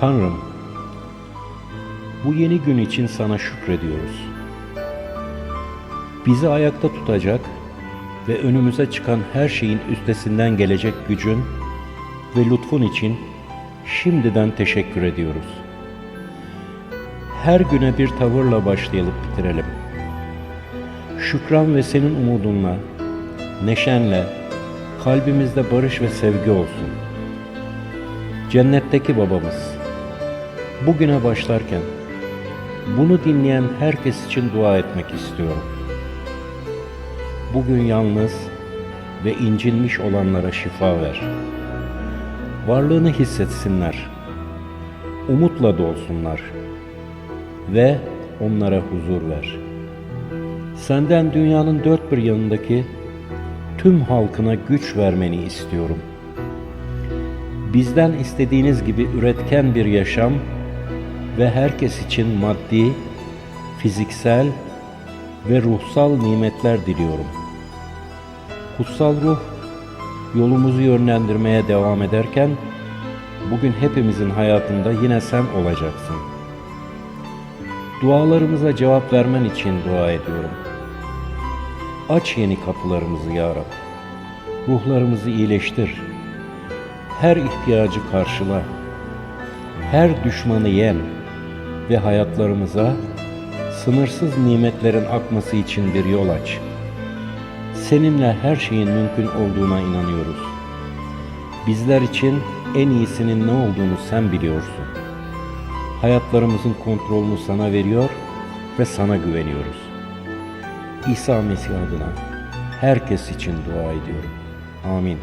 Tanrım, bu yeni gün için sana şükrediyoruz. Bizi ayakta tutacak ve önümüze çıkan her şeyin üstesinden gelecek gücün ve lütfun için şimdiden teşekkür ediyoruz. Her güne bir tavırla başlayıp bitirelim. Şükran ve senin umudunla, neşenle, kalbimizde barış ve sevgi olsun. Cennetteki babamız, bugüne başlarken bunu dinleyen herkes için dua etmek istiyorum. Bugün yalnız ve incinmiş olanlara şifa ver. Varlığını hissetsinler. Umutla dolsunlar ve onlara huzur ver. Senden dünyanın dört bir yanındaki tüm halkına güç vermeni istiyorum. Bizden istediğiniz gibi üretken bir yaşam ve herkes için maddi, fiziksel ve ruhsal nimetler diliyorum. Kutsal ruh yolumuzu yönlendirmeye devam ederken bugün hepimizin hayatında yine sen olacaksın. Dualarımıza cevap vermen için dua ediyorum. Aç yeni kapılarımızı ya Rab. Ruhlarımızı iyileştir. Her ihtiyacı karşıla. Her düşmanı yen ve hayatlarımıza sınırsız nimetlerin akması için bir yol aç. Seninle her şeyin mümkün olduğuna inanıyoruz. Bizler için en iyisinin ne olduğunu sen biliyorsun. Hayatlarımızın kontrolünü sana veriyor ve sana güveniyoruz. İsa Mesih adına herkes için dua ediyorum. Amin.